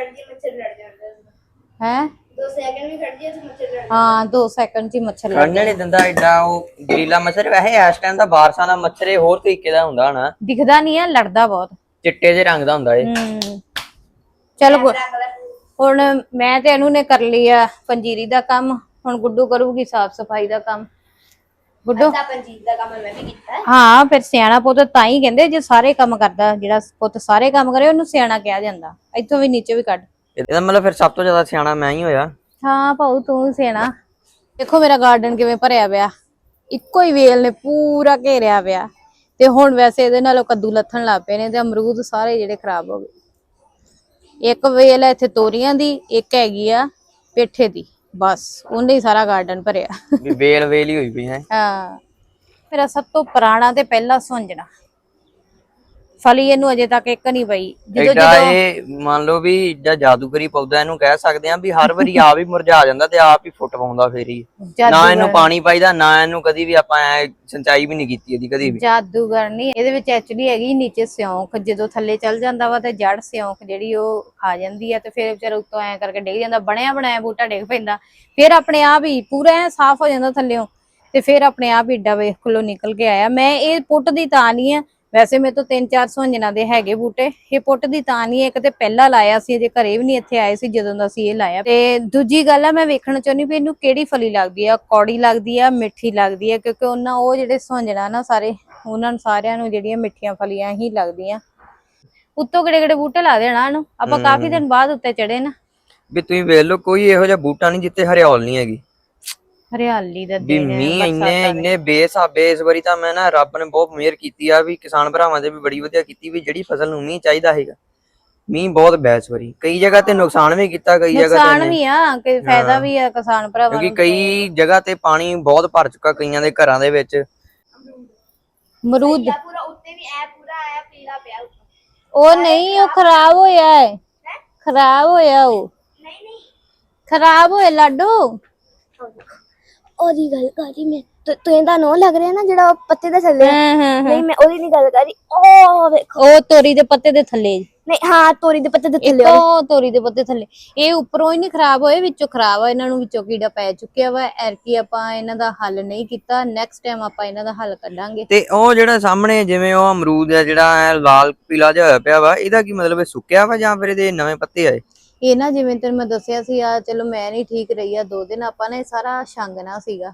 ਹੈ? ਦੋ ਸੈਕਿੰਡ ਵੀ ਖੜ ਜੇ ਤੇ ਮੱਛਰ ਲੜ ਹਾਂ 2 ਸੈਕਿੰਡ 'ਚ ਹੀ ਮੱਛਰ ਲੜ ਖੜਨੇ ਨਹੀਂ ਦਿੰਦਾ ਐਡਾ ਉਹ ਗਰੀਲਾ ਮੱਛਰ। ਵੈਸੇ ਇਸ ਟਾਈਮ ਦਾ ਬਾਰਸਾਂ ਦਾ ਮੱਛਰ ਇਹ ਹੋਰ ਤਰੀਕੇ ਦਾ ਹੁੰਦਾ ਹਨਾ। ਦਿਖਦਾ ਨਹੀਂ ਆ ਲੜਦਾ ਬਹੁਤ। ਚਿੱਟੇ ਜਿਹੇ ਰੰਗ ਦਾ ਹੁੰਦਾ ਇਹ। ਹੂੰ। ਚਲ ਹੁਣ ਮੈਂ ਤੇ ਅਨੂ ਨੇ ਕਰ ਲਈ ਆ ਪੰਜੀਰੀ ਦਾ ਕੰਮ। ਹੁਣ ਗੁੱਡੂ ਕਰੂਗੀ ਸਾਫ਼ ਸਫ਼ਾਈ ਦਾ ਕੰਮ। ਗੁੱਡੂ? ਦਾ ਕੰਮ ਮੈਂ ਵੀ ਕੀਤਾ ਹਾਂ ਫਿਰ ਸਿਆਣਾ ਪੁੱਤ ਤਾਂ ਹੀ ਕਹਿੰਦੇ ਜੇ ਸਾਰੇ ਕੰਮ ਕਰਦਾ ਜਿਹੜਾ ਪੁੱਤ ਸਾਰੇ ਕੰਮ ਕਰੇ ਉਹਨੂੰ ਸਿਆਣਾ ਕਿਹਾ ਜਾਂਦਾ। ਇੱਥੋਂ ਵੀ ਨੀਚੇ ਵੀ ਕੱਢ। ਇਹਦਾ ਮਤਲਬ ਫਿਰ ਸਭ ਤੋਂ ਜ਼ਿਆਦਾ ਸਿਆਣਾ ਮੈਂ ਹੀ ਹੋਇਆ। ਹਾਂ ਭਾਊ ਤੂੰ ਸਿਆਣਾ। ਦੇਖੋ ਮੇਰਾ ਗਾਰਡਨ ਕਿਵੇਂ ਭਰਿਆ ਪਿਆ। ਇੱਕੋ ਹੀ ਵੇਲ ਨੇ ਪੂਰਾ ਘੇਰਿਆ ਪਿਆ। ਤੇ ਹੁਣ ਵੈਸੇ ਇਹਦੇ ਨਾਲੋਂ ਕੱਦੂ ਲੱਥਣ ਲੱਗ ਪਏ ਨੇ ਤੇ ਅਮਰੂਦ ਸਾਰੇ ਜਿਹੜੇ ਖਰਾਬ ਹੋ ਗਏ। ਇੱਕ ਵੇਲ ਹੈ ਇੱਥੇ ਤੋਰੀਆਂ ਦੀ ਇੱਕ ਹੈਗੀ ਆ ਪੇਠੇ ਦੀ। ਬਸ ਉਹਨੇ ਹੀ ਸਾਰਾ ਗਾਰਡਨ ਭਰਿਆ। ਵੀ ਵੇਲ ਵੇਲ ਹੀ ਹੋਈ ਪਈ ਹੈ। ਹਾਂ। ਮੇਰਾ ਸਭ ਤੋਂ ਪੁਰਾਣਾ ਤੇ ਪਹਿਲਾ ਸੁੰਜਣਾ। ਫਲੀ ਇਹਨੂੰ ਅਜੇ ਤੱਕ ਇੱਕ ਨਹੀਂ ਪਈ। ਜਦੋਂ ਐਡਾ ਇਹ ਮੰਨ ਲਓ ਵੀ ਏਡਾ ਜਾਦੂਗਰੀ ਪੌਦਾ ਇਹਨੂੰ ਕਹਿ ਸਕਦੇ ਆ ਵੀ ਹਰ ਵਾਰੀ ਆਪ ਹੀ ਮੁਰਝਾ ਜਾਂਦਾ ਤੇ ਆਪ ਹੀ ਫੁੱਟ ਪਾਉਂਦਾ ਫੇਰ ਹੀ। ਨਾ ਇਹਨੂੰ ਪਾਣੀ ਪਾਈਦਾ ਨਾ ਇਹਨੂੰ ਕਦੀ ਵੀ ਆਪਾਂ ਐ ਸਿੰਚਾਈ ਵੀ ਨਹੀਂ ਕੀਤੀ ਇਹਦੀ ਕਦੀ ਵੀ। ਜਾਦੂਗਰ ਨਹੀਂ ਇਹਦੇ ਵਿੱਚ ਐਕਚੁਅਲੀ ਹੈਗੀ ਨੀਚੇ ਸਿਉਂਖ ਜਦੋਂ ਥੱਲੇ ਚੱਲ ਜਾਂਦਾ ਵਾ ਤੇ ਜੜ ਸਿਉਂਖ ਜਿਹੜੀ ਉਹ ਖਾ ਜਾਂਦੀ ਆ ਤੇ ਫਿਰ ਵਿਚਾਰਾ ਉੱਤੋਂ ਐ ਕਰਕੇ ਡਿੱਗ ਜਾਂਦਾ ਬਣਿਆ ਬਣਾਇਆ ਬੂਟਾ ਡਿੱਗ ਪੈਂਦਾ। ਫਿਰ ਆਪਣੇ ਆਪ ਹੀ ਪੂਰਾ ਐ ਸਾਫ਼ ਹੋ ਜਾਂਦਾ ਥੱਲਿਓਂ ਤੇ ਫਿਰ ਆਪਣੇ ਆਪ ਹੀ ਏਡਾ ਵੇਖ ਕੋਲੋਂ ਨਿਕਲ ਕੇ ਆਇਆ। ਮੈਂ ਇਹ ਪੁੱਟ ਦੀ ਤਾਂ ਨਹੀਂ ਆ ਵੈਸੇ ਮੇਰੇ ਤੋਂ ਤਿੰਨ ਚਾਰ ਸੁਹੰਜਣਾ ਦੇ ਹੈਗੇ ਬੂਟੇ। ਇਹ ਪੁੱਟ ਦੀ ਤਾਂ ਨਹੀਂ ਇੱਕ ਤੇ ਪਹਿਲਾਂ ਲਾਇਆ ਸੀ ਅਜੇ ਘਰੇ ਵੀ ਨਹੀਂ ਇੱਥੇ ਆਏ ਸੀ ਜਦੋਂ ਦਾ ਸੀ ਇਹ ਲਾਇਆ। ਤੇ ਦੂਜੀ ਗੱਲ ਆ ਮੈਂ ਵੇਖਣਾ ਚਾਹੁੰਦੀ ਵੀ ਇਹਨੂੰ ਕਿਹੜੀ ਫਲੀ ਲੱਗਦੀ ਆ? ਕੌੜੀ ਲੱਗਦੀ ਆ ਮਿੱਠੀ ਲੱਗਦੀ ਆ? ਕਿਉਂਕਿ ਉਹਨਾਂ ਉਹ ਜਿਹੜੇ ਸੁਹੰਜਣਾ ਨਾ ਸਾਰੇ ਉਹਨਾਂ ਨੂੰ ਸਾਰਿਆਂ ਨੂੰ ਜਿਹੜੀਆਂ ਮਿੱਠੀਆਂ ਫਲੀਆਂ ਹੀ ਲੱਗਦੀਆਂ। ਉੱਤੋਂ ਕਿਹੜੇ ਕਿਹੜੇ ਬੂਟੇ ਲਾ ਦੇਣਾ ਇਹਨੂੰ? ਆਪਾਂ ਕਾਫੀ ਦਿਨ ਬਾਅਦ ਉੱਤੇ ਚੜੇ ਨਾ। ਵੀ ਤੁਸੀਂ ਵੇਖ ਲਓ ਕੋਈ ਇਹੋ ਜਿਹਾ ਬੂਟਾ ਨਹੀਂ ਜਿੱਤੇ ਹਰਿਆਵਲ ਨਹੀਂ ਹੈਗੀ। ਹਰਿਆਲੀ ਦਾ ਵੀ ਦਿਨ ਹੈ, ਮੀਂਹ ਇੰਨੇ ਬਰਸਾਤਾਂ ਦੇ। ਇੰਨੇ ਬੇਸਾਬੇ ਇਸ ਵਾਰੀ ਤਾਂ ਮੈਂ ਨਾ ਰੱਬ ਨੇ ਬਹੁਤ ਮਿਹਰ ਕੀਤੀ ਆ ਵੀ ਕਿਸਾਨ ਭਰਾਵਾਂ ਦੇ ਵੀ ਬੜੀ ਵਧੀਆ ਕੀਤੀ ਵੀ ਜਿਹੜੀ ਫਸਲ ਨੂੰ ਮੀਂਹ ਚਾਹੀਦਾ ਹੈਗਾ। ਮੀਂਹ ਬਹੁਤ ਬੈਸ ਵਾਰੀ। ਕਈ ਜਗ੍ਹਾ ਤੇ ਨੁਕਸਾਨ ਵੀ ਕੀਤਾ ਕਈ ਜਗ੍ਹਾ ਤੇ ਨੁਕਸਾਨ ਵੀ ਆ ਕਿ ਫਾਇਦਾ ਵੀ ਆ ਕਿਸਾਨ ਭਰਾਵਾਂ ਕਿਉਂਕਿ ਨੂੰ ਕਈ ਜਗ੍ਹਾ ਤੇ ਪਾਣੀ ਬਹੁਤ ਭਰ ਚੁੱਕਾ ਕਈਆਂ ਦੇ ਘਰਾਂ ਦੇ ਵਿੱਚ। ਮਰੂਦ। ਜਾਂ ਪੂਰਾ ਉੱਤੇ ਵੀ ਐ ਪੂਰਾ ਆਇਆ ਪੀਲਾ ਪਿਆ ਉੱਪਰ। ਉਹ ਨਹੀਂ ਉਹ ਖਰਾਬ ਹੋਇਆ ਹੈ? ਖਰਾਬ ਹੋਇਆ ਉਹ। ਨਹੀਂ ਨਹੀਂ। ਖਰਾਬ ਹੋਇਆ ਲਾਡੂ? ਉਹਦੀ ਗੱਲ ਕਰੀ ਮੈਂ। ਤੂੰ ਇਹਦਾ ਨੋ ਲੱਗ ਰਿਹਾ ਨਾ ਜਿਹੜਾ ਉਹ ਪੱਤੇ ਦੇ ਥੱਲੇ। ਹਾਂ ਹਾਂ ਨਹੀਂ ਮੈਂ ਉਹਦੀ ਨਹੀਂ ਗੱਲ ਕਰੀ ਉਹ ਵੇਖੋ। ਉਹ ਤੋਰੀ ਦੇ ਪੱਤੇ ਦੇ ਥੱਲੇ। ਨਹੀਂ ਹਾਂ ਤੋਰੀ ਦੇ ਪੱਤੇ ਦੇ ਥੱਲੇ ਇੱਕ ਉਹ ਤੋਰੀ ਦੇ ਪੱਤੇ ਥੱਲੇ। ਇਹ ਉੱਪਰੋਂ ਹੀ ਨਹੀਂ ਖਰਾਬ ਹੋਏ ਵਿੱਚੋਂ ਖਰਾਬ ਆ। ਇਹਨਾਂ ਨੂੰ ਵਿੱਚੋਂ ਕੀੜਾ ਪੈ ਚੁੱਕਿਆ ਵਾ। ਐਰਕੀ ਆਪਾਂ ਇਹਨਾਂ ਦਾ ਹੱਲ ਨਹੀਂ ਕੀਤਾ। ਨੈਕਸਟ ਟਾਈਮ ਆਪਾਂ ਇਹਨਾਂ ਦਾ ਹੱਲ ਕੱਢਾਂਗੇ। ਤੇ ਉਹ ਜਿਹੜਾ ਸਾਹਮਣੇ ਜਿਵੇਂ ਉਹ ਅਮਰੂਦ ਹੈ ਜਿਹੜਾ ਐ ਲਾਲ ਪੀਲਾ ਜਿਹਾ ਹੋਇਆ ਪਿਆ ਵਾ ਇਹਦਾ ਕੀ ਮਤਲਬ ਹੈ ਸੁੱਕਿਆ ਵਾ ਜਾਂ ਫਿਰ ਇਹਦੇ ਨਵੇਂ ਪੱਤੇ ਆਏ? ਇਹ ਨਾ ਜਿਵੇਂ ਤੈਨੂੰ ਮੈਂ ਦੱਸਿਆ ਸੀ ਆ ਚਲੋ ਮੈਂ ਨਹੀਂ ਠੀਕ ਰਹੀ ਆ ਦੋ ਦਿਨ ਆਪਾਂ ਨੇ ਸਾਰਾ ਛੰਗਣਾ ਸੀਗਾ।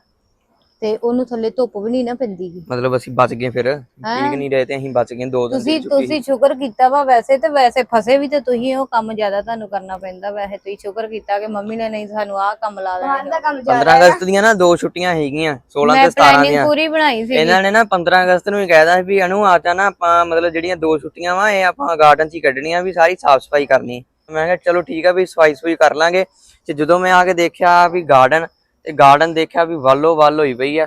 ਤੇ ਉਹਨੂੰ ਥੱਲੇ ਧੁੱਪ ਵੀ ਨਹੀਂ ਨਾ ਪੈਂਦੀ ਗੀ। ਮਤਲਬ ਅਸੀਂ ਬਚ ਗਏ ਫਿਰ ਠੀਕ ਨਹੀਂ ਰਹੇ ਤੇ ਅਸੀਂ ਬਚ ਗਏ ਦੋ ਦਿਨ ਤੁਸੀਂ ਛੁੱਟੀ ਤੁਸੀਂ ਸ਼ੁਕਰ ਕੀਤਾ ਵਾ ਵੈਸੇ ਤੇ ਵੈਸੇ ਫਸੇ ਵੀ ਤੇ ਤੁਸੀਂ ਉਹ ਕੰਮ ਜ਼ਿਆਦਾ ਤੁਹਾਨੂੰ ਕਰਨਾ ਪੈਂਦਾ ਵੈਸੇ ਤੁਸੀਂ ਸ਼ੁਕਰ ਕੀਤਾ ਕਿ ਮੰਮੀ ਨੇ ਨਹੀਂ ਸਾਨੂੰ ਆਹ ਕੰਮ ਲਾ ਦੇਣਾ। ਦਾ ਕੰਮ 15 ਅਗਸਤ ਦੀਆਂ ਨਾ ਦੋ ਛੁੱਟੀਆਂ ਹੈਗੀਆਂ 16 ਮੈਂ ਤੇ 17 ਪਲੈਨਿੰਗ ਦੀਆਂ। ਪੂਰੀ ਬਣਾਈ ਸੀ ਇਹਨਾਂ ਨੇ ਨਾ 15 ਅਗਸਤ ਨੂੰ ਹੀ ਕਹਿਦਾ ਸੀ ਵੀ ਅਨੂ ਆ ਜਾ ਨਾ ਆਪਾਂ ਮਤਲਬ ਜਿਹੜੀਆਂ ਦੋ ਛੁੱਟੀਆਂ ਵਾ ਇਹ ਆਪਾਂ ਗਾਰਡਨ 'ਚ ਹੀ ਕੱਢਣੀਆਂ ਵੀ ਸਾਰੀ ਸਾਫ਼ ਸਫ਼ਾਈ ਕਰਨੀ। ਮੈਂ ਕਿਹਾ ਚਲੋ ਠੀਕ ਆ ਵੀ ਸਫ਼ਾਈ ਸਫ਼ਾਈ ਕਰ ਲਾਂਗੇ। ਤੇ ਜਦੋਂ ਮੈਂ ਆ ਕੇ ਦੇਖਿਆ ਵੀ ਗਾਰਡਨ ਤੇ ਗਾਰਡਨ ਦੇਖਿਆ ਵੀ ਵਾਲੋ ਵੱਲ ਹੋਈ ਪਈ ਆ।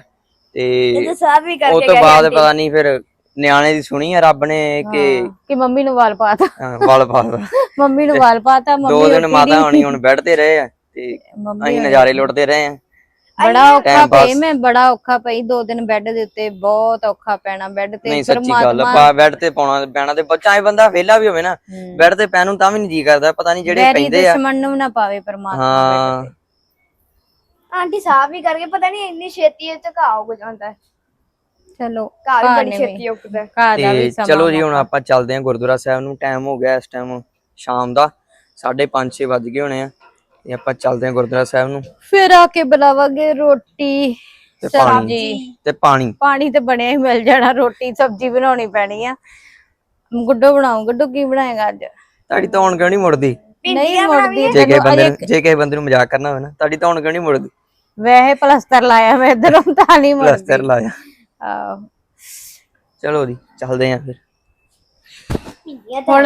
ਤੇ ਉਹ ਤੋਂ ਬਾਅਦ ਪਤਾ ਨਹੀਂ ਫਿਰ ਨਿਆਣੇ ਦੀ ਸੁਣੀ ਆ ਰੱਬ ਨੇ ਕਿ ਕਿ ਮੰਮੀ ਨੂੰ ਵਾਲ ਪਾਤਾ ਹਾਂ, ਵੱਲ ਪਾਦਾ ਮੰਮੀ ਨੂੰ ਵਾਲ ਪਾਤਾ ਦੋ ਮੰਮੀ ਦਿਨ ਮਾਤਾ ਹੋਣੀ ਹੁਣ ਤੇ ਰਹੇ ਆ ਤੇ ਅਸੀਂ ਨਜ਼ਾਰੇ ਲੁੱਟਦੇ ਰਹੇ ਆ। ਬੜਾ ਔਖਾ। ਪਈ ਮੈਂ ਬੜਾ ਔਖਾ ਪਈ ਦੋ ਦਿਨ ਬੈੱਡ ਦੇ ਉੱਤੇ ਬਹੁਤ ਔਖਾ ਪੈਣਾ ਬੈੱਡ ਤੇ ਨਹੀਂ ਸੱਚੀ ਗੱਲ ਆ ਬੈੱਡ ਤੇ ਪਾਉਣਾ ਪੈਣਾ ਤੇ ਬੱਚਾ ਇਹ ਬੰਦਾ ਵਿਹਲਾ ਵੀ ਹੋਵੇ ਨਾ ਬੈੱਡ ਤੇ ਪੈਣ ਨੂੰ ਤਾਂ ਵੀ ਨਹੀਂ ਜੀ ਕਰਦਾ ਪਤਾ ਨਹੀਂ ਜਿਹੜੇ ਪੈਂਦੇ ਆ। ਦੁਸ਼ਮਣ ਨੂੰ ਨਾ ਪਾਵੇ ਪਰਮਾਤਮਾ ਹਾਂ। ਆਂਟੀ ਸਾਫ਼ ਵੀ ਕਰਕੇ ਪਤਾ ਨਹੀਂ ਇੰਨੀ ਛੇਤੀ ਇਹ ਘਾਹ ਉੱਗ ਜਾਂਦਾ ਹੈ ਚਲੋ ਘਾਹ ਬੜੀ ਛੇਤੀ ਉੱਗਦਾ ਹੈ। ਘਾਹ ਦਾ ਵੀ ਸਮਾਂ ਚਲੋ ਜੀ ਹੁਣ ਆਪਾਂ ਚੱਲਦੇ ਹਾਂ ਗੁਰਦੁਆਰਾ ਸਾਹਿਬ ਨੂੰ ਟਾਈਮ ਹੋ ਗਿਆ ਇਸ ਟਾਈਮ ਸ਼ਾਮ ਦਾ 5:30 6 ਵੱਜ ਗਏ ਹੋਣੇ ਆ। ਤੇ ਆਪਾਂ ਚੱਲਦੇ ਹਾਂ ਗੁਰਦੁਆਰਾ ਸਾਹਿਬ ਨੂੰ। ਫਿਰ ਆ ਕੇ ਬੁਲਾਵਾਂਗੇ ਰੋਟੀ ਤੇ ਪਾਣੀ ਸਬਜ਼ੀ ਤੇ ਪਾਣੀ। ਪਾਣੀ ਤੇ ਬਣਿਆ ਹੀ ਮਿਲ ਜਾਣਾ ਰੋਟੀ ਸਬਜ਼ੀ ਬਣਾਉਣੀ ਪੈਣੀ ਆ। ਗੁੱਡੋ ਬਣਾਉ ਗੁੱਡੋ ਕੀ ਬਣਾਏਗਾ ਅੱਜ? ਤੁਹਾਡੀ ਧੌਣ ਕਿਉਂ ਨਹੀਂ ਮੁੜਦੀ? ਨਹੀਂ ਮੁੜਦੀ। ਜੇ ਕਿਸੇ ਬੰਦੇ ਨੂੰ ਜੇ ਕਿਸੇ ਬੰਦੇ ਨੂੰ ਮਜ਼ਾਕ ਕਰਨਾ ਹੋਵੇ ਨਾ ਤੁਹਾਡੀ ਧੌਣ ਕਿਉਂ ਨਹੀਂ ਮੁੜਦੀ? ਵੈਸੇ ਪਲਸਤਰ ਲਾਇਆ ਮੈਂ ਇਧਰੋਂ ਤਾਂ ਨਹੀਂ ਮੁੜਦੀ। ਪਲਸਟਰ ਲਾਇਆ। ਆਹੋ। ਚਲੋ ਜੀ ਚੱਲਦੇ ਹਾਂ ਫਿਰ। ਤਾਂ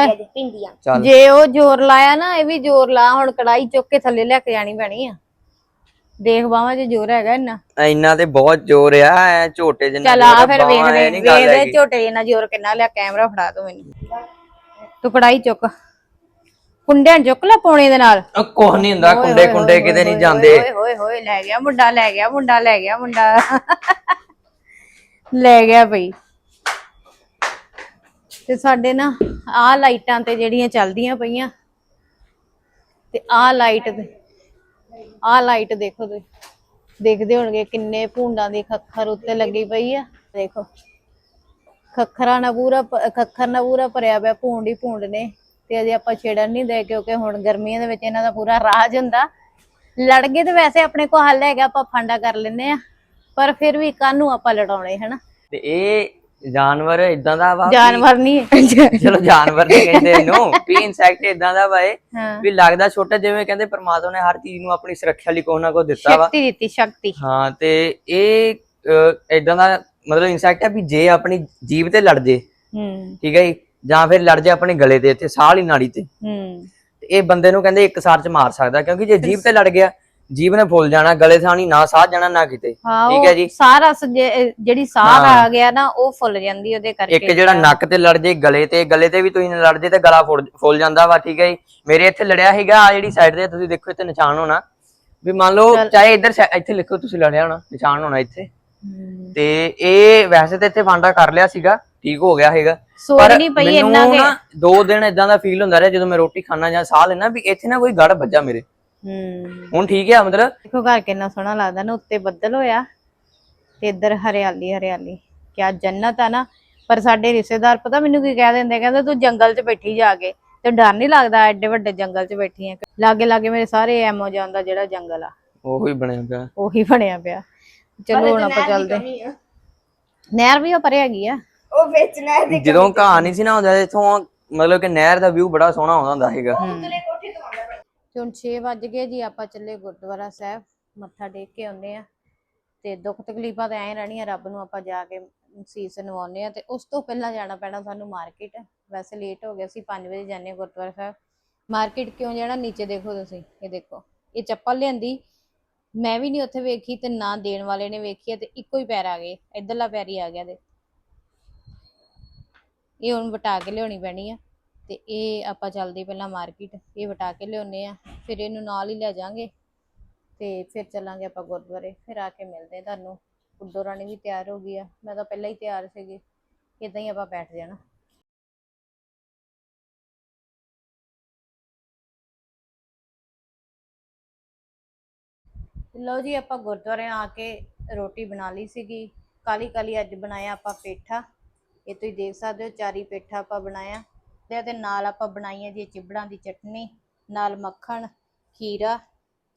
ਚੱਲ। ਜੇ ਉਹ ਜ਼ੋਰ ਲਾਇਆ ਨਾ ਇਹ ਵੀ ਜ਼ੋਰ ਲਾ ਹੁਣ ਕੜਾਈ ਚੁੱਕ ਕੇ ਥੱਲੇ ਲੈ ਕੇ ਜਾਣੀ ਪੈਣੀ ਆ। ਦੇਖ ਬਾਵਾ ਜੇ ਜ਼ੋਰ ਹੈਗਾ ਇੰਨਾ। ਇੰਨਾ ਤੇ ਬਹੁਤ ਜ਼ੋਰ ਆ ਐ ਝੋਟੇ ਜਿੰਨਾ ਚੱਲ ਜ਼ੋਰ ਆ ਆ, ਫਿਰ ਬਾਹਾਂ ਐ ਵੇਖਦੇ ਨੀ ਗੱਲ ਵੇਖਦੇ ਹੈਗੀ। ਝੋਟੇ ਜਿੰਨਾ ਜ਼ੋਰ ਕਿੰਨਾ ਲਿਆ ਕੈਮਰਾ ਫੜਾ ਦੋ ਮੈਨੂੰ। ਤੂੰ ਕੜਾਈ ਚੁੱਕ। ਕੁੰਡਿਆਂ ਚੁੱਕ ਲੈ ਪੌਣੇ ਦੇ ਨਾਲ। ਉਹ ਕੁਛ ਨਹੀਂ ਹੁੰਦਾ ਕੁੰਡੇ ਕੁੰਡੇ ਕਿਤੇ ਨਹੀਂ ਜਾਂਦੇ। ਓਏ ਹੋਏ ਹੋਏ ਲੈ ਗਿਆ ਮੁੰਡਾ ਲੈ ਗਿਆ ਮੁੰਡਾ ਲੈ ਗਿਆ ਮੁੰਡਾ। ਲੈ ਗਿਆ ਭਈ ਤੇ ਸਾਡੇ ਨਾ ਆਹ ਲਾਈਟਾਂ ਤੇ ਜਿਹੜੀਆਂ ਚੱਲਦੀਆਂ ਪਈਆਂ, ਤੇ ਆਹ ਲਾਈਟ ਤੇ ਆਹ ਲਾਈਟ ਦੇਖੋ ਤੁਸੀਂ, ਦੇਖਦੇ ਹੋਣਗੇ ਕਿੰਨੇ ਭੂੰਡਾਂ ਦੀ ਖੱਖਰ ਉੱਤੇ ਲੱਗੀ ਪਈ ਆ, ਦੇਖੋ। ਖੱਖਰਾਂ ਨਾਲ ਪੂਰਾ ਖੱਖਰ ਨਾਲ ਪੂਰਾ ਭਰਿਆ ਪਿਆ ਭੂੰਡ ਹੀ ਭੂੰਡ ਨੇ, ਤੇ ਅਜੇ ਆਪਾਂ ਛੇੜਨ ਨਹੀਂ ਦੇ ਕਿਉਂਕਿ ਹੁਣ ਗਰਮੀਆਂ ਦੇ ਵਿੱਚ ਇਹਨਾਂ ਦਾ ਪੂਰਾ ਰਾਜ ਹੁੰਦਾ। ਲੜ ਗਏ ਤੇ ਵੈਸੇ ਆਪਣੇ ਕੋਲ ਹੱਲ ਹੈਗਾ, ਆਪਾਂ ਫਾਂਡਾ ਕਰ ਲੈਨੇ ਆ, ਪਰ ਫਿਰ ਵੀ ਕਾਹਨੂੰ ਆਪਾਂ ਲੜਾਉਣੇ, ਹਨਾ? ਤੇ ਇਹ ਜਾਨਵਰ ਇਦਾਂ ਦਾ ਵਾ ਜਾਨਵਰ ਨਹੀਂ ਹੈ। ਚਲੋ ਜਾਨਵਰ ਨਹੀਂ ਕਹਿੰਦੇ ਇਹਨੂੰ। ਵੀ ਇਨਸੈਕਟ ਇਦਾਂ ਦਾ ਵਾ ਇਹ ਵੀ ਲੱਗਦਾ ਛੋਟਾ ਜਿਵੇਂ ਕਹਿੰਦੇ ਪ੍ਰਮਾਤਮਾ ਨੇ ਹਰ ਚੀਜ਼ ਨੂੰ ਆਪਣੀ ਸੁਰੱਖਿਆ ਲਈ ਕੋਈ ਨਾ ਕੋਈ ਦਿੱਤਾ ਵਾ। ਸ਼ਕਤੀ ਦਿੱਤੀ ਸ਼ਕਤੀ। ਹਾਂ ਤੇ ਇਹ ਇਦਾਂ ਦਾ ਮਤਲਬ ਇਨਸੈਕਟ ਹੈ ਵੀ ਜੇ ਆਪਣੀ ਜੀਭ ਤੇ ਲੜ ਜੇ ਹੂੰ। ਠੀਕ ਹੈ ਜੀ ਜਾਂ ਫਿਰ ਲੜ ਜੇ ਆਪਣੇ ਗਲੇ ਤੇ ਇੱਥੇ ਸਾਹ ਵਾਲੀ ਨਾੜੀ ਤੇ। ਹੂੰ। ਇਹ ਬੰਦੇ ਨੂੰ ਕਹਿੰਦੇ ਇੱਕ ਸਾਰ ਚ ਮਾਰ ਸਕਦਾ ਕਿਉਂਕਿ ਜੇ ਜੀਭ ਤੇ ਲੜ ਗਿਆ ਜੀਭ ਨੇ ਫੁੱਲ ਜਾਣਾ ਗਲੇ ਥਾਣੀ ਨਾ ਸਾਹ ਜਾਣਾ ਨਾ ਕਿਤੇ। ਹਾਂ ਠੀਕ ਉਹ ਹੈ ਜੀ? ਸਾਰਾ ਸ- ਜੇ- ਜਿਹੜੀ ਸਾਹ ਆ ਗਿਆ ਨਾ ਉਹ ਫੁੱਲ ਜਾਂਦੀ ਉਹਦੇ ਕਰਕੇ। ਇੱਕ ਜਿਹੜਾ ਨੱਕ ਤੇ ਲੜ ਜੇ ਗਲੇ ਤੇ ਗਲੇ ਤੇ ਵੀ ਤੁਸੀਂ ਲੜ ਜੇ ਤੇ ਗਲਾ ਫੁੱਲ ਫੁੱਲ ਜਾਂਦਾ ਵਾ ਠੀਕ ਹੈ ਜੀ? ਮੇਰੇ ਇੱਥੇ ਲੜਿਆ ਹੈਗਾ ਆ ਜਿਹੜੀ ਸਾਈਡ ਤੇ ਤੁਸੀਂ ਦੇਖੋ ਇੱਥੇ ਨਿਸ਼ਾਨ ਹੋਣਾ। ਵੀ ਮੰਨ ਲਓ ਚਾਹੇ ਇੱਧਰ ਸੈ- ਇੱਥੇ ਲਿਖੋ ਤੁਸੀਂ ਲੜਿਆ ਹੋਣਾ ਨਿਸ਼ਾਨ ਹੋਣਾ ਇੱਥੇ। ਤੇ ਇਹ ਵੈਸੇ ਤਾਂ ਇੱਥੇ ਫਾਂਡਾ ਕਰ ਲਿਆ ਸੀਗਾ ਠੀਕ ਹੋ ਗਿਆ ਹੈਗਾ ਨਹੀਂ ਪਈ ਮੈਨੂੰ ਇੰਨਾ ਕਿ ਨਾ ਦੋ ਦਿਨ ਇਦਾਂ ਦਾ ਫੀਲ ਹੁੰਦਾ ਰਿਹਾ ਜਦੋਂ ਮੈਂ ਰੋਟੀ ਖਾਣਾ ਜਾਂ ਸਾਹ ਲੈਣਾ ਵੀ ਇੱਥੇ ਨਾ ਕੋਈ ਗੜ ਵੱਜਾ ਮੇਰੇ। ਹੂੰ। ਹੁਣ ਠੀਕ ਹੈ ਮਤਲਬ ਦੇਖੋ ਘਰ ਕਿੰਨਾ ਸੋਹਣਾ ਲੱਗਦਾ ਨਾ ਉੱਤੇ ਬੱਦਲ ਹੋਇਆ ਤੇ ਇੱਧਰ ਹਰਿਆਲੀ ਹਰਿਆਲੀ। ਕਿਆ ਜੰਨਤ ਆ ਨਾ ਪਰ ਸਾਡੇ ਰਿਸ਼ਤੇਦਾਰ ਪਤਾ ਮੈਨੂੰ ਕੀ ਕਹਿ ਦਿੰਦੇ ਕਹਿੰਦੇ ਤੂੰ ਜੰਗਲ 'ਚ ਬੈਠੀ ਜਾ ਕੇ। ਤੇ ਡਰ ਨਹੀਂ ਲੱਗਦਾ ਐਡੇ ਵੱਡੇ ਜੰਗਲ 'ਚ ਬੈਠੀ ਆ ਲਾਗੇ ਲਾਗੇ ਮੇਰੇ ਸਾਰੇ ਐਮੋਜਨ ਦਾ ਜਿਹੜਾ ਜੰਗਲ ਆ। ਉਹੀ ਬਣਿਆ ਪਿਆ। ਉਹੀ ਬਣਿਆ ਪਿਆ। ਚਲੋ ਹੁਣ ਆਪਾਂ ਚੱਲਦੇ। ਨਹਿਰ ਵੀ ਉਹ ਪਰੇ ਹੈਗੀ ਆ। ਉਹ ਵੇਚਣਾ ਹੈ ਤੇ ਜਦੋਂ ਘਾਹ ਨਹੀਂ ਸੀ ਨਾ ਹੁੰਦਾ ਇਥੋਂ ਮਤਲਬ ਕਿ ਨਹਿਰ ਦਾ ਵਿਊ ਬੜਾ ਸੋਹਣਾ ਆਉਂਦਾ ਹੁੰਦਾ ਸੀਗਾ। ਤੋਂ ਤੇ ਹੁਣ 6 ਵੱਜ ਗਏ ਜੀ, ਆਪਾਂ ਚੱਲੇ ਗੁਰਦੁਆਰਾ ਸਾਹਿਬ, ਮੱਥਾ ਟੇਕ ਕੇ ਆਉਂਦੇ ਆ ਤੇ ਦੁੱਖ ਤਕਲੀਫਾਂ ਤਾਂ ਐਂ ਰਹਿਣੀਆਂ, ਰੱਬ ਨੂੰ ਆਪਾਂ ਜਾ ਕੇ ਸੀਸ ਨਵਾਉਂਦੇ ਆ ਤੇ ਉਸ ਤੋਂ ਪਹਿਲਾਂ ਜਾਣਾ ਪੈਣਾ ਸਾਨੂੰ ਮਾਰਕੀਟ। ਵੈਸੇ ਲੇਟ ਹੋ ਗਿਆ ਸੀ 5 ਵਜੇ ਜਾਂਦੇ ਹਾਂ ਗੁਰਦੁਆਰਾ ਸਾਹਿਬ। ਮਾਰਕੀਟ ਕਿਉਂ ਜਾਣਾ? ਨੀਚੇ ਦੇਖੋ ਤੁਸੀਂ, ਇਹ ਦੇਖੋ। ਇਹ ਚੱਪਲ ਲਿਆਂਦੀ। ਮੈਂ ਵੀ ਨਹੀਂ ਉੱਥੇ ਵੇਖੀ ਤੇ ਨਾ ਦੇਣ ਵਾਲੇ ਨੇ ਵੇਖੀ ਆ ਤੇ ਇੱਕੋ ਹੀ ਪੈਰ ਆ ਗਏ। ਇਧਰਲਾ ਪੈਰ ਹੀ ਆ ਗਿਆ ਦੇ ਇਹ ਹੁਣ ਵਟਾ ਕੇ ਲਿਆਉਣੀ ਪੈਣੀ ਆ। ਤੇ ਇਹ ਆਪਾਂ ਚੱਲਦੇ ਪਹਿਲਾਂ ਮਾਰਕੀਟ, ਇਹ ਵਟਾ ਕੇ ਲਿਆਉਨੇ ਆ ਫਿਰ ਇਹਨੂੰ ਨਾਲ ਹੀ ਲੈ ਜਾਾਂਗੇ ਤੇ ਫਿਰ ਚੱਲਾਂਗੇ ਆਪਾਂ ਗੁਰਦੁਆਰੇ, ਫਿਰ ਆ ਕੇ ਮਿਲਦੇ ਆ ਤੁਹਾਨੂੰ। ਉਦੋਂ ਰਾਣੀ ਵੀ ਤਿਆਰ ਹੋ ਗਈ ਆ, ਮੈਂ ਤਾਂ ਪਹਿਲਾਂ ਹੀ ਤਿਆਰ ਸੀਗੀ ਇਦਾਂ ਹੀ ਆਪਾਂ ਬੈਠ ਜਾਣਾ। ਲਓ ਜੀ, ਆਪਾਂ ਗੁਰਦੁਆਰੇ ਆ ਕੇ ਰੋਟੀ ਬਣਾ ਲਈ ਸੀਗੀ ਕਾਲੀ ਕਾਲੀ ਅੱਜ ਬਣਾਇਆ ਆਪਾਂ ਪੇਠਾ। ਇਹ ਤੁਸੀਂ ਦੇਖ ਸਕਦੇ ਹੋ, ਚਾਰੀ ਪੇਠਾ ਆਪਾਂ ਬਣਾਇਆ। ਤੇ ਇਹਦੇ ਨਾਲ ਆਪਾਂ ਬਣਾਈਆਂ ਜੀ ਚਿਬੜਾਂ ਦੀ ਚਟਨੀ ਨਾਲ ਮੱਖਣ ਖੀਰਾ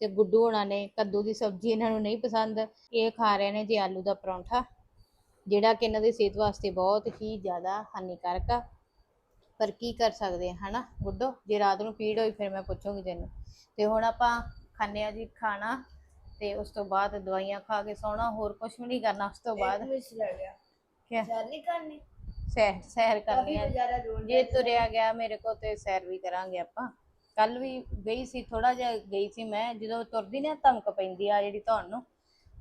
ਤੇ ਗੁੱਡੂ ਹੋਣਾ ਨੇ ਕੱਦੂ ਦੀ ਸਬਜ਼ੀ ਇਹਨਾਂ ਨੂੰ ਨਹੀਂ ਪਸੰਦ। ਇਹ ਖਾ ਰਹੇ ਨੇ ਜੀ ਆਲੂ ਦਾ ਪਰੌਂਠਾ ਜਿਹੜਾ ਕਿ ਇਹਨਾਂ ਦੀ ਸਿਹਤ ਵਾਸਤੇ ਬਹੁਤ ਹੀ ਜ਼ਿਆਦਾ ਹਾਨੀਕਾਰਕ ਆ। ਪਰ ਕੀ ਕਰ ਸਕਦੇ ਆ ਹਨਾ ਗੁੱਡੋ? ਜੇ ਰਾਤ ਨੂੰ ਪੀੜ ਹੋਈ ਫਿਰ ਮੈਂ ਪੁੱਛੂੰਗੀ ਤੈਨੂੰ। ਤੇ ਹੁਣ ਆਪਾਂ ਖਾਂਦੇ ਆ ਜੀ ਖਾਣਾ ਤੇ ਉਸ ਤੋਂ ਬਾਅਦ ਦਵਾਈਆਂ ਖਾ ਕੇ ਸੌਣਾ ਹੋਰ ਕੁਝ ਵੀ ਨਹੀਂ ਕਰਨਾ ਉਸ ਤੋਂ ਬਾਅਦ। ਵਿੱਚ ਗਿਆ। ਨਹੀਂ ਕਰਨੀ ਸੈਰ ਸੈਰ ਕਰਨੀ ਆ ਜੇ ਤੁਰਿਆ ਗਿਆ ਮੇਰੇ ਕੋਲ ਤੇ ਸੈਰ ਵੀ ਕਰਾਂਗੇ ਆਪਾਂ। ਕੱਲ ਵੀ ਗਈ ਸੀ ਥੋੜਾ ਜਿਹਾ ਗਈ ਸੀ ਮੈਂ ਜਦੋਂ ਤੁਰਦੀ ਨਾ ਧਮਕ ਪੈਂਦੀ ਆ ਜਿਹੜੀ ਤੁਹਾਨੂੰ।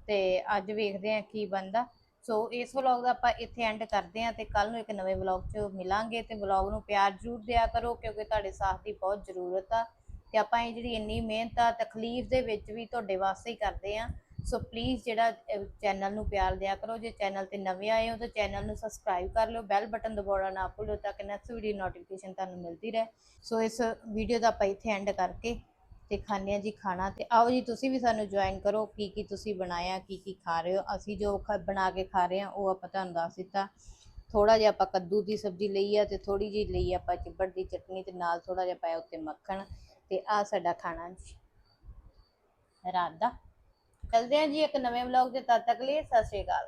ਤੇ ਅੱਜ ਵੇਖਦੇ ਆ ਕੀ ਬਣਦਾ। ਸੋ ਇਸ ਵਲੌਗ ਦਾ ਆਪਾਂ ਇੱਥੇ ਐਂਡ ਕਰਦੇ ਆ ਤੇ ਕੱਲ ਨੂੰ ਇੱਕ ਨਵੇਂ ਵਲੌਗ 'ਚ ਮਿਲਾਂਗੇ। ਤੇ ਵਲੌਗ ਨੂੰ ਪਿਆਰ ਜ਼ਰੂਰ ਦਿਆ ਕਰੋ ਕਿਉਂਕਿ ਤੁਹਾਡੇ ਸਾਥ ਦੀ ਬਹੁਤ ਜ਼ਰੂਰਤ ਆ। ਤੇ ਆਪਾਂ ਇਹ ਜਿਹੜੀ ਇੰਨੀ ਮਿਹਨਤ ਆ ਤਕਲੀਫ ਦੇ ਵਿੱਚ ਵੀ ਤੁਹਾਡੇ ਵਾਸਤੇ ਹੀ ਕਰਦੇ ਆ ਸੋ ਪਲੀਜ਼ ਜਿਹੜਾ ਚੈਨਲ ਨੂੰ ਪਿਆਰ ਦਿਆ ਕਰੋ। ਜੇ ਚੈਨਲ ਤੇ ਨਵੇਂ ਆਏ ਹੋ ਤਾਂ ਚੈਨਲ ਨੂੰ ਸਬਸਕ੍ਰਾਈਬ ਕਰ ਲਿਓ। ਬੈਲ ਬਟਨ ਦਬਾਉਣਾ ਨਾ ਭੁੱਲੋ ਤਾਂ ਕਿ ਨੈਕਸਟ ਵੀਡੀਓ ਨੋਟੀਫਿਕੇਸ਼ਨ ਤੁਹਾਨੂੰ ਮਿਲਦੀ ਰਹੇ। ਸੋ ਇਸ ਵੀਡੀਓ ਦਾ ਆਪਾਂ ਇੱਥੇ ਐਂਡ ਕਰਕੇ ਤੇ ਖਾਂਦੇ ਹਾਂ ਜੀ ਖਾਣਾ। ਤੇ ਆਓ ਜੀ, ਤੁਸੀਂ ਵੀ ਸਾਨੂੰ ਜੁਆਇਨ ਕਰੋ। ਕੀ ਕੀ ਤੁਸੀਂ ਬਣਾਇਆ, ਕੀ ਕੀ ਖਾ ਰਹੇ ਹੋ। ਅਸੀਂ ਜੋ ਖ- ਬਣਾ ਕੇ ਖਾ ਰਹੇ ਹਾਂ, ਉਹ ਆਪਾਂ ਤੁਹਾਨੂੰ ਦੱਸ ਦਿੱਤਾ। ਥੋੜਾ ਜਿਹਾ ਆਪਾਂ ਕੱਦੂ ਦੀ ਸਬਜ਼ੀ ਲਈ ਆ ਤੇ ਥੋੜੀ ਜਿਹੀ ਲਈ ਆਪਾਂ ਚਿੱਬੜ ਦੀ ਚਟਨੀ ਤੇ ਨਾਲ ਥੋੜਾ ਜਿਹਾ ਪਾਇਆ ਉੱਤੇ ਮੱਖਣ। ਤੇ ਆ ਸਾਡਾ ਖਾਣਾ ਜੀ। ਰਾਤ ਦਾ। ਚਲਦੇ ਹਾਂ ਜੀ ਇੱਕ ਨਵੇਂ ਵਲੌਗ ਦੇ ਤਦ ਤੱਕ ਲਈ ਸਤਿ ਸ਼੍ਰੀ ਅਕਾਲ।